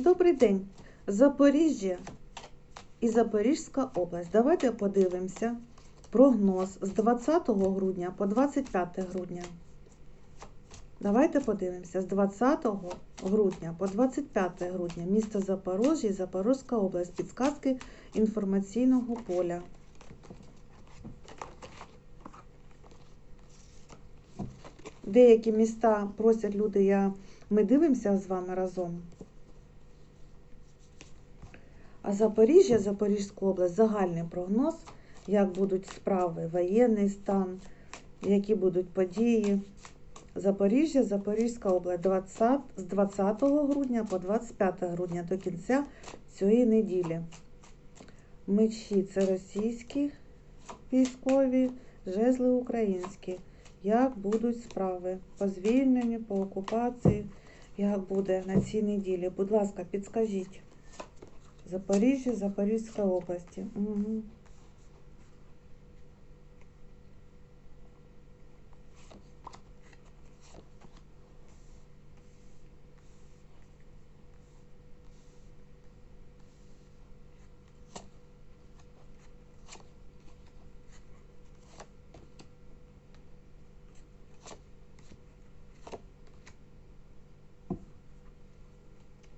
Добрий день. Запоріжжя і Запорізька область. Давайте подивимося прогноз з 20 грудня по 25 грудня. Давайте подивимося з 20 грудня по 25 грудня місто Запоріжжя і Запорізька область. Підсказки інформаційного поля. Деякі міста просять люди, я... ми дивимося з вами разом. А Запоріжжя, Запорізька область, загальний прогноз, як будуть справи, воєнний стан, які будуть події. Запоріжжя, Запорізька область 20, з 20 грудня по 25 грудня до кінця цієї неділі. Мечі це російські військові, жезли українські. Як будуть справи по звільненню, по окупації, як буде на цій неділі? Будь ласка, підскажіть. Запоріжжя, Запорізька області. Угу.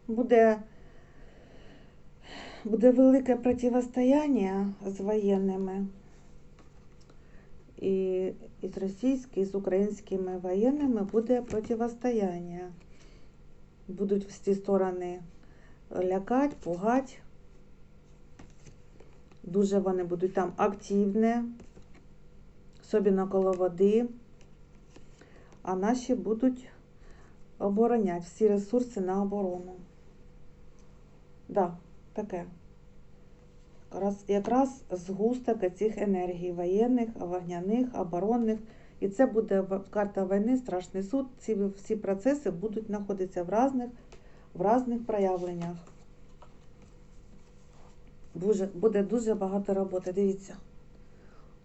Буде буде велике противостояння з воєнними і, і з російськими, і з українськими воєнними буде противостояння. Будуть всі сторони лякати, пугати. Дуже вони будуть там активні, особливо коло води, а наші будуть обороняти всі ресурси на оборону. Да, таке. Якраз, якраз згусток цих енергій воєнних, вогняних, оборонних. І це буде карта війни, страшний суд. Ці всі процеси будуть знаходитися в різних, в різних проявленнях. Буде, буде дуже багато роботи. Дивіться,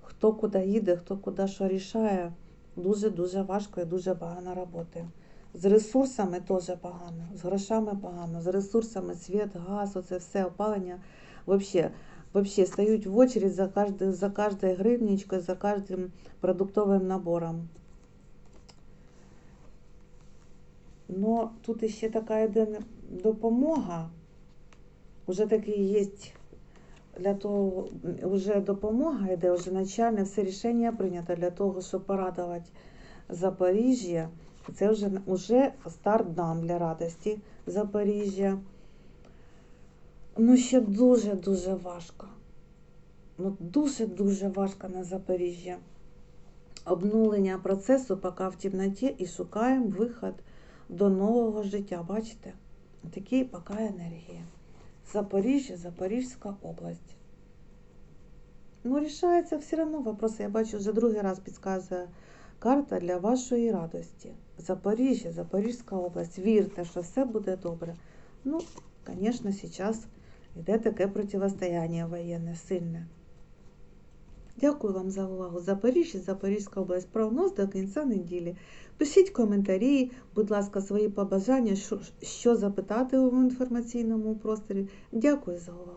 хто куди їде, хто куди що рішає. Дуже-дуже важко і дуже багато роботи. З ресурсами теж погано, з грошами погано, з ресурсами світ, газ, оце все опалення. Взагалі, вообще стають в очередь за каждой, за каждой гривничкой, за каждым продуктовим набором. Но тут ще така йде допомога. Уже таки є для того, вже допомога йде, вже начальне все рішення прийнято для того, щоб порадувати Запоріжжя. Це вже вже старт дан для радості Запоріжжя. Ну, ще дуже-дуже важко. Ну, дуже-дуже важко на Запоріжжя. Обнулення процесу поки в темноті і шукаємо виход до нового життя. Бачите? Такі поки енергії. Запоріжжя, Запорізька область. Ну, рішається все одно вопрос. Я бачу, вже другий раз підказує карта для вашої радості. Запоріжжя, Запорізька область. Вірте, що все буде добре. Ну, звісно, зараз йде таке протистояння воєнне сильне. Дякую вам за увагу. Запоріжжя, Запорізька область. Прогноз до кінця неділі. Пишіть коментарі, будь ласка, свої побажання, що, що запитати у інформаційному просторі. Дякую за увагу.